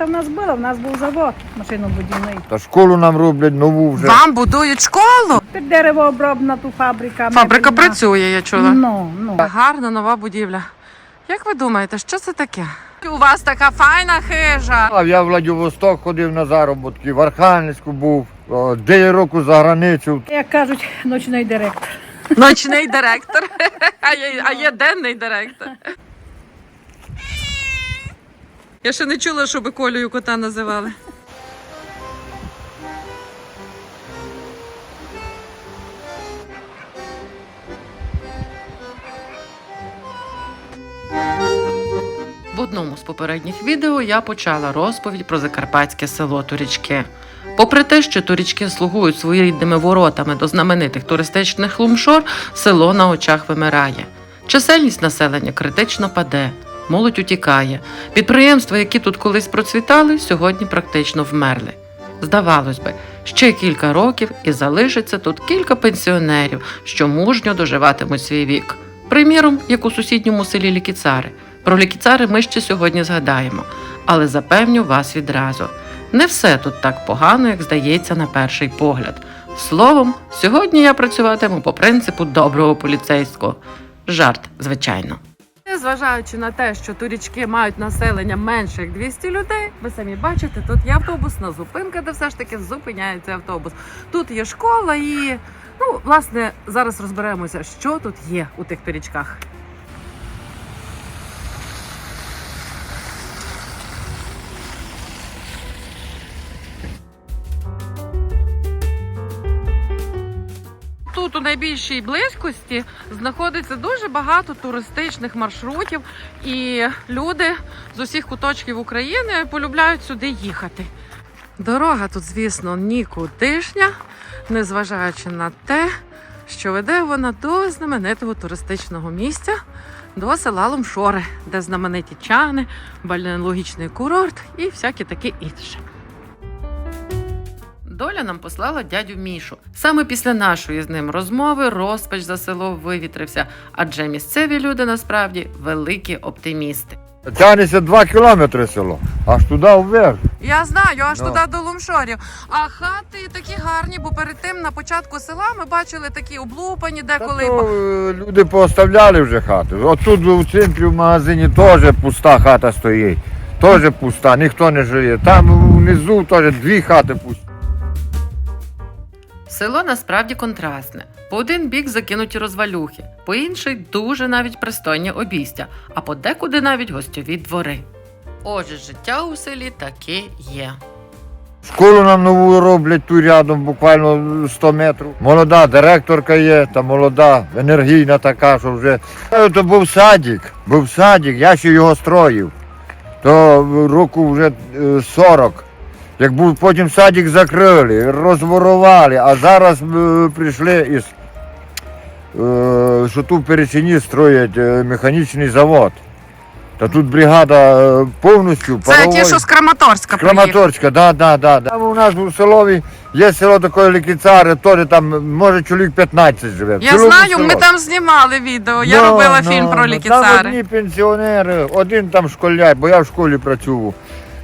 хата в нас була, в нас був завод машинобудівний. Та школу нам роблять нову вже. Вам будують школу? Тепер деревообробна ту фабрика. Фабрика мебельна. працює, я чула. Ну, ну. Гарна нова будівля. Як ви думаєте, що це таке? У вас така файна хижа. А Я в Владивосток ходив на заробітки, в Архангельську був, о, 9 року за границю. Як кажуть, ночний директор. Ночний директор. А є, а є денний директор. Я ще не чула, щоб Колею кота називали. В одному з попередніх відео я почала розповідь про закарпатське село Турічки. Попри те, що турічки слугують своєрідними воротами до знаменитих туристичних лумшор, село на очах вимирає. Чисельність населення критично паде, молодь утікає. Підприємства, які тут колись процвітали, сьогодні практично вмерли. Здавалось би, ще кілька років і залишиться тут кілька пенсіонерів, що мужньо доживатимуть свій вік. Приміром, як у сусідньому селі Лікіцари. Про Лікіцари ми ще сьогодні згадаємо, але запевню вас відразу. Не все тут так погано, як здається на перший погляд. Словом, сьогодні я працюватиму по принципу доброго поліцейського. Жарт, звичайно. Незважаючи на те, що турічки мають населення менше як 200 людей, ви самі бачите, тут є автобусна зупинка, де все ж таки зупиняється автобус. Тут є школа і, ну, власне, зараз розберемося, що тут є у тих турічках. Найбільшій близькості знаходиться дуже багато туристичних маршрутів, і люди з усіх куточків України полюбляють сюди їхати. Дорога тут, звісно, нікудишня, незважаючи на те, що веде вона до знаменитого туристичного місця, до села Ломшори, де знамениті чани, бальнеологічний курорт і всяке таке інше. Доля нам послала дядю Мішу. Саме після нашої з ним розмови розпач за село вивітрився, адже місцеві люди насправді великі оптимісти. Тягнеться 2 кілометри село, аж туди вверх. Я знаю, аж Ну. туди до Лумшорів. А хати такі гарні, бо перед тим на початку села ми бачили такі облупані, Та деколи. то, е, люди пооставляли вже хати. От тут в центрі в магазині теж пуста хата стоїть. Теж пуста, ніхто не живе. Там внизу теж дві хати пусті. Село насправді контрастне. По один бік закинуті розвалюхи, по інший дуже навіть пристойні обійстя, а подекуди навіть гостьові двори. Отже, життя у селі таке є. Школу нам нову роблять тут рядом, буквально 100 метрів. Молода директорка є, та молода, енергійна така, що вже. Е, То був садик, був садик, я ще його строїв. То року вже е, 40. Як був потім садик закрили, розворували, а зараз е, прийшли із, е, що тут в Перечині строять е, механічний завод. Та тут бригада е, повністю Це ті, що з Краматорська приїхали. Краматорська, да, да, да, да. Там у нас у селові є село таке Лікіцари, теж там може чоловік 15 живе. В Я цілому знаю, село. ми там знімали відео. Я Ну, робила ну, фільм про ну, Там лікіцари. одні пенсіонери, один там школяр, бо я в школі працював.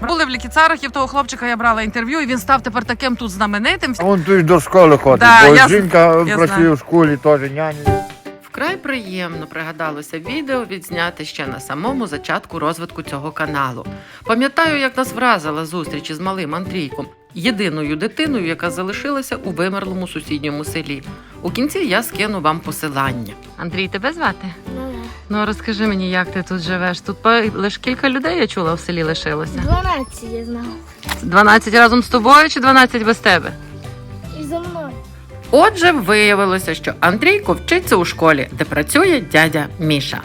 Були в лікіцарах, і в того хлопчика я брала інтерв'ю, і він став тепер таким тут знаменитим. А вон тут до школи ходить, Да, бо я жінка я працює знаю. в школі, теж няня. Вкрай приємно пригадалося відео відзняти ще на самому зачатку розвитку цього каналу. Пам'ятаю, як нас вразила зустріч із малим Андрійком, єдиною дитиною, яка залишилася у вимерлому сусідньому селі. У кінці я скину вам посилання. Андрій, тебе звати? Ну розкажи мені, як ти тут живеш. Тут лише кілька людей я чула в селі лишилося. 12 я знав. 12 разом з тобою чи 12 без тебе? І за мною. Отже, виявилося, що Андрійко вчиться у школі, де працює дядя Міша.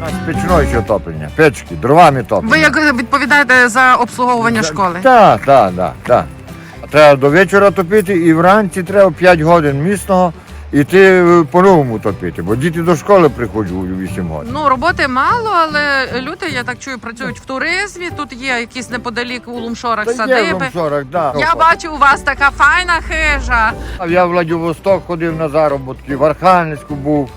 Нас печною ще топлення, печки, дровами топлення. Ви як відповідаєте за обслуговування школи? Так, так, так, так. Треба до вечора топити і вранці треба 5 годин місного іти е, по-новому топити, бо діти до школи приходять у 8 годин. Ну, роботи мало, але люди, я так чую, працюють в туризмі. Тут є якісь неподалік у Лумшорах Та є садиби. вам 40, да. Я бачу, у вас така файна хижа. Я в Владивосток ходив на заробітки, в Архангельську був,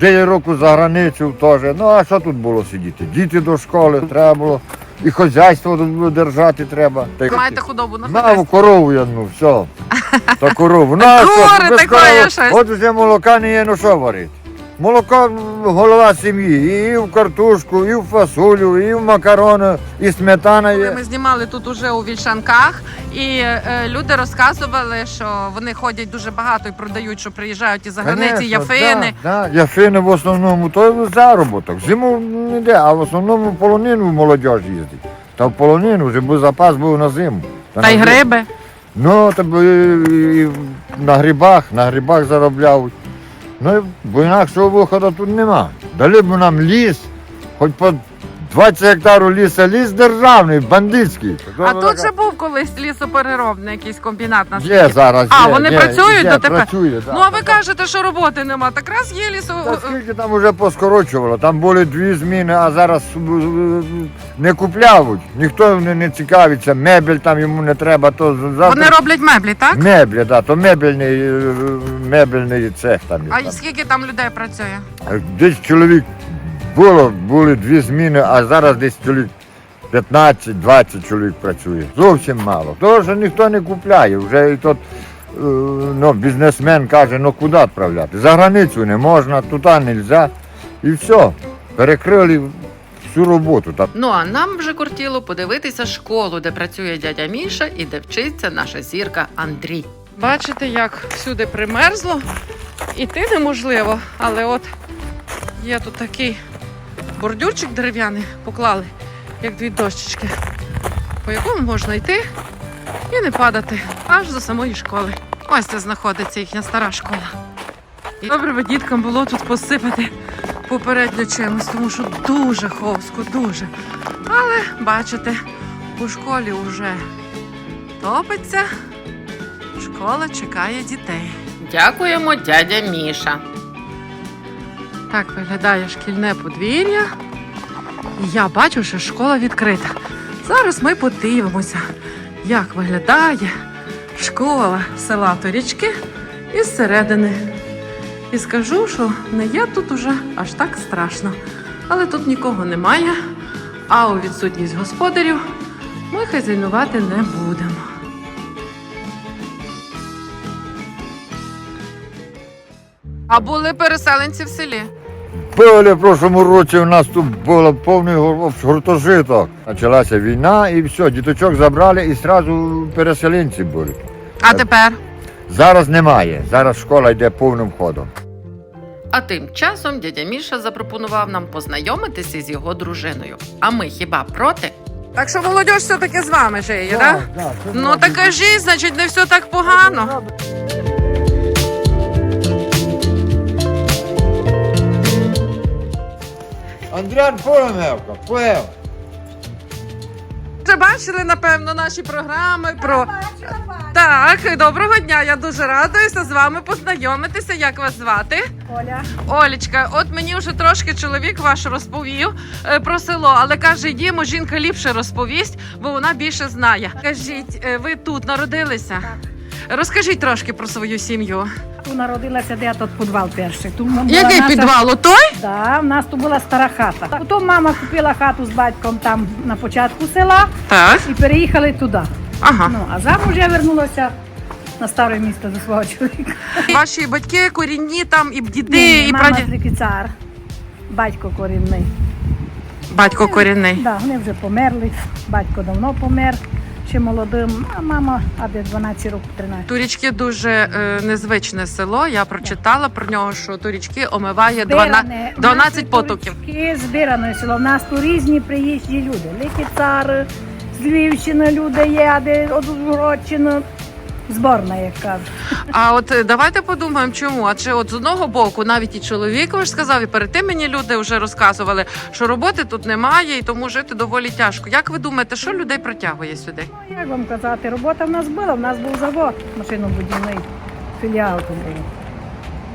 9 років за границю теж. Ну а що тут було сидіти? Діти до школи, треба було і хазяйство держати треба. Маєте худобу на Мав хазяйстві? корову я, ну, все. Та корову. Ну, а що, без такої корови? щось. От вже молока не є, ну що варити? Молоко голова сім'ї. І в картошку, і в фасолю, і в макарони, і сметана Коли є. ми знімали тут уже у Вільшанках, і е, люди розказували, що вони ходять дуже багато і продають, що приїжджають із за границі Конечно, яфини. Да, да. Яфини в основному то заробіток. Зиму не йде, а в основному в полонину молодь їздить. Та в полонину був запас був на зиму. Та й на зиму. гриби. Ну, то і- на грибах, на грибах заробляв. Ну, бо інакшого виходу тут нема. Дали б нам ліс, хоч по 20 гектарів ліса, ліс державний, бандитський. А тут же був колись лісопереробний якийсь комбінат на Є зараз. А, є, вони є, працюють є, дотепер? Працює, да. Ну а ви кажете, що роботи нема. Так раз є лісо. Та скільки там вже поскорочувало? Там були дві зміни, а зараз е, не купляють. Ніхто не, не цікавиться, мебель там йому не треба, то завтра... Вони роблять меблі, так? Меблі, да, то мебельний, е, мебельний цех там. є А там. скільки там людей працює? Десь чоловік було, були дві зміни, а зараз десь чоловік 15-20 чоловік працює. Зовсім мало. Тому що ніхто не купляє. Вже і тот е, ну, бізнесмен каже, ну куди відправляти? За границю не можна, туди не можна. І все. Перекрили всю роботу. Та Ну а нам вже кортіло подивитися школу, де працює дядя Міша і де вчиться наша зірка Андрій. Бачите, як всюди примерзло. Іти неможливо, але от є тут такий бордюрчик дерев'яний, поклали, як дві дощечки, по якому можна йти і не падати аж до самої школи. Ось це знаходиться їхня стара школа. І добре би діткам було тут посипати попередньо чимось, тому що дуже ховсько, дуже. Але бачите, у школі вже топиться. Школа чекає дітей. Дякуємо, дядя Міша. Так виглядає шкільне подвір'я. І я бачу, що школа відкрита. Зараз ми подивимося, як виглядає школа села Торічки із середини. І скажу, що не є тут уже аж так страшно. Але тут нікого немає, а у відсутність господарів ми хазяйнувати не будемо. А були переселенці в селі. Були в прошлому році у нас тут було повний гуртожиток. Почалася війна і все, діточок забрали і одразу переселенці були. А тепер? Зараз немає. Зараз школа йде повним ходом. А тим часом дядя Міша запропонував нам познайомитися з його дружиною. А ми хіба проти? Так що молодь все-таки з вами жиє, так? Ну так кажіть, значить, не все так погано. Андріан Полемевка, поем. Вже бачили, напевно, наші програми про. Так, доброго дня. Я дуже радуюся з вами познайомитися. Як вас звати? Оля, Олічка, от мені вже трошки чоловік ваш розповів е, про село, але каже, йдімо, жінка ліпше розповість, бо вона більше знає. Кажіть, е, ви тут народилися? Розкажіть трошки про свою сім'ю. тут народилася, де тут підвал перший. Тут була Який наша- підвал? Отой? Да, в нас тут була стара хата. Потім мама купила хату з батьком там на початку села Так. і переїхали туди. Ага. Ну, а замуж я вернулася на старе місто до свого чоловіка. Ваші батьки корінні там і діди, Ні, і мама прадіди. цар, батько корінний. Батько корінний. Да, вони вже померли. Батько давно помер, ще молодим, а мама аби 12 років 13. Турічки дуже е, незвичне село. Я прочитала про нього, що турічки омиває 12, Збиране. 12 Наші потоків. Турічки Збиране село. У нас тут різні приїжджі люди. Лікіцар, з Львівщини люди є, а де от Ужгородщини. Зборна, як кажуть. А от е, давайте подумаємо, чому. А чи от з одного боку, навіть і чоловік ваш сказав, і перед тим мені люди вже розказували, що роботи тут немає, і тому жити доволі тяжко. Як ви думаєте, що людей притягує сюди? Ну, Як вам казати, робота в нас була, в нас був завод машинобудівний, філіал був.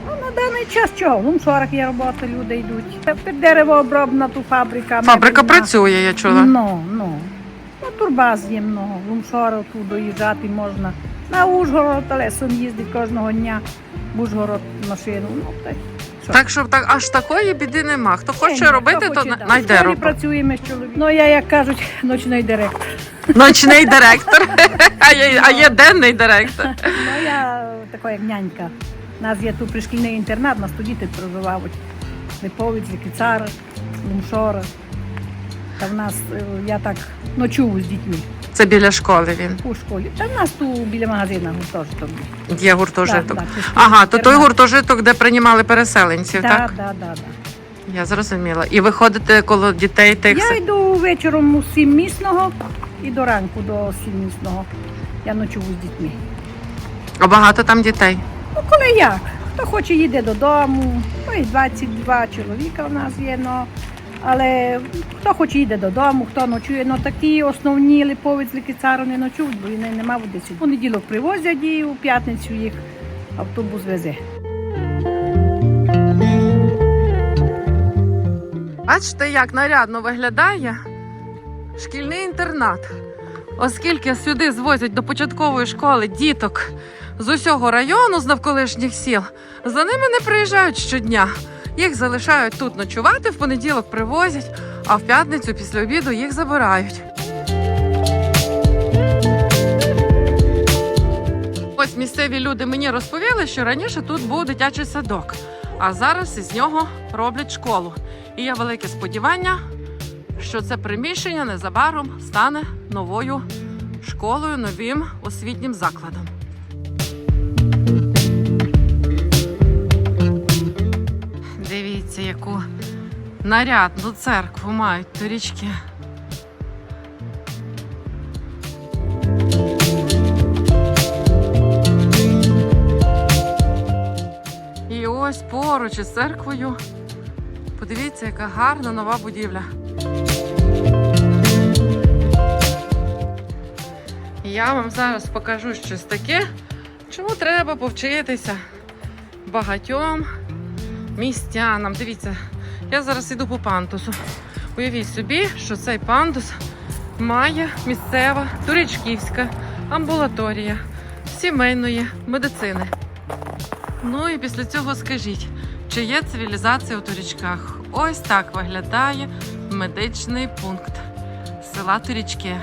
Ну, на даний час чого? В Умшорах є робота, люди йдуть. Під деревообробна ту фабрика. Фабрика мебельна. працює, я чула. Ну, ну. Ну, турбаз є много. В Умшорах тут доїжджати можна. На Ужгород, але син їздить кожного дня. В Ужгород машину. Ну, так. Що? Так що так аж такої біди нема. Хто хоче Ні, ні, робити, хто то хоче, на- да. найде В роботу. працюємо з чоловіком. Ну, я, як кажуть, ночний директор. Ночний директор, а є, а є денний директор. Ну, я така як нянька. У нас є тут пришкільний інтернат, нас тут діти проживають. Липовець, Лікицар, Лумшора. Та в нас е, я так ночую з дітьми Це біля школи він. у школі. Та в нас тут біля магазину гуртожиток. Є гуртожиток. Да, да, Ага, то той гуртожиток, де приймали переселенців, Да, так? да, да, да. Я зрозуміла. І ви ходите коло дітей тих. Я йду вечором у сім місного і до ранку до сім місного. Я ночую з дітьми. А багато там дітей. Ну, коли як? Хто хоче їде додому, ну і 22 чоловіка в нас є, ну, але хто хоче їде додому, хто ночує, ну такі основні липовець лікицару не ночують, бо вони нема води. У понеділок привозять і у п'ятницю їх автобус везе. Бачите, як нарядно виглядає шкільний інтернат. Оскільки сюди звозять до початкової школи діток з усього району, з навколишніх сіл, за ними не приїжджають щодня. Їх залишають тут ночувати, в понеділок привозять, а в п'ятницю після обіду їх забирають. Ось місцеві люди мені розповіли, що раніше тут був дитячий садок, а зараз із нього роблять школу. І є велике сподівання, що це приміщення незабаром стане новою школою, новим освітнім закладом. Дивіться, яку нарядну церкву мають торічки. І ось поруч із церквою. Подивіться, яка гарна нова будівля. Я вам зараз покажу щось таке, чому треба повчитися багатьом містянам. Дивіться, я зараз іду по пандусу. Уявіть собі, що цей пандус має місцева турячківська амбулаторія сімейної медицини. Ну і після цього скажіть, чи є цивілізація у Турічках? Ось так виглядає медичний пункт села Турічки.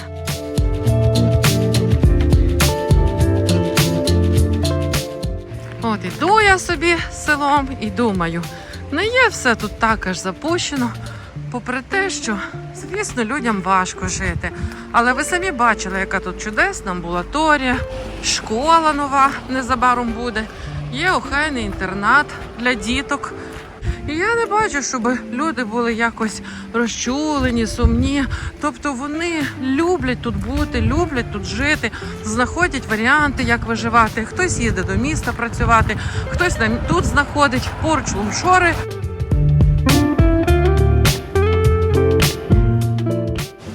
От іду я собі селом і думаю, не є все тут так аж запущено, попри те, що, звісно, людям важко жити. Але ви самі бачили, яка тут чудесна амбулаторія, школа нова незабаром буде, є охайний інтернат для діток. І я не бачу, щоб люди були якось розчулені, сумні. Тобто вони люблять тут бути, люблять тут жити, знаходять варіанти, як виживати. Хтось їде до міста працювати, хтось тут знаходить поруч лумшори.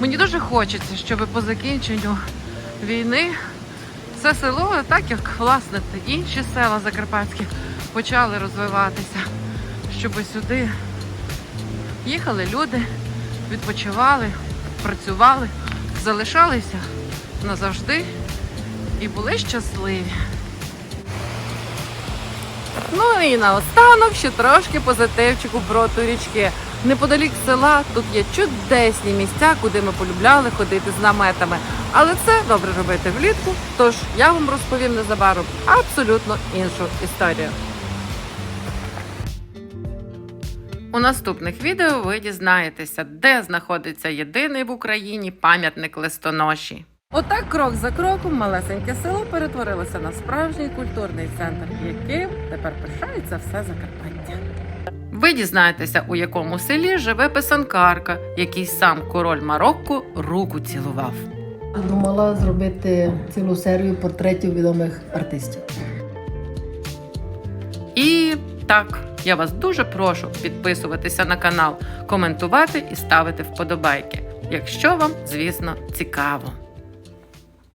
Мені дуже хочеться, щоб по закінченню війни це село, так як власне інші села закарпатські, почали розвиватися, щоб сюди їхали люди, відпочивали, працювали, залишалися назавжди і були щасливі. Ну і наостанок ще трошки позитивчику про турічки. Неподалік села тут є чудесні місця, куди ми полюбляли ходити з наметами. Але це добре робити влітку. Тож я вам розповім незабаром абсолютно іншу історію. У наступних відео ви дізнаєтеся, де знаходиться єдиний в Україні пам'ятник листоноші. Отак крок за кроком малесеньке село перетворилося на справжній культурний центр, яким тепер пишається все Закарпаття. Ви дізнаєтеся, у якому селі живе писанкарка, який сам король Марокко руку цілував. Думала зробити цілу серію портретів відомих артистів. І так, я вас дуже прошу підписуватися на канал, коментувати і ставити вподобайки, якщо вам, звісно, цікаво.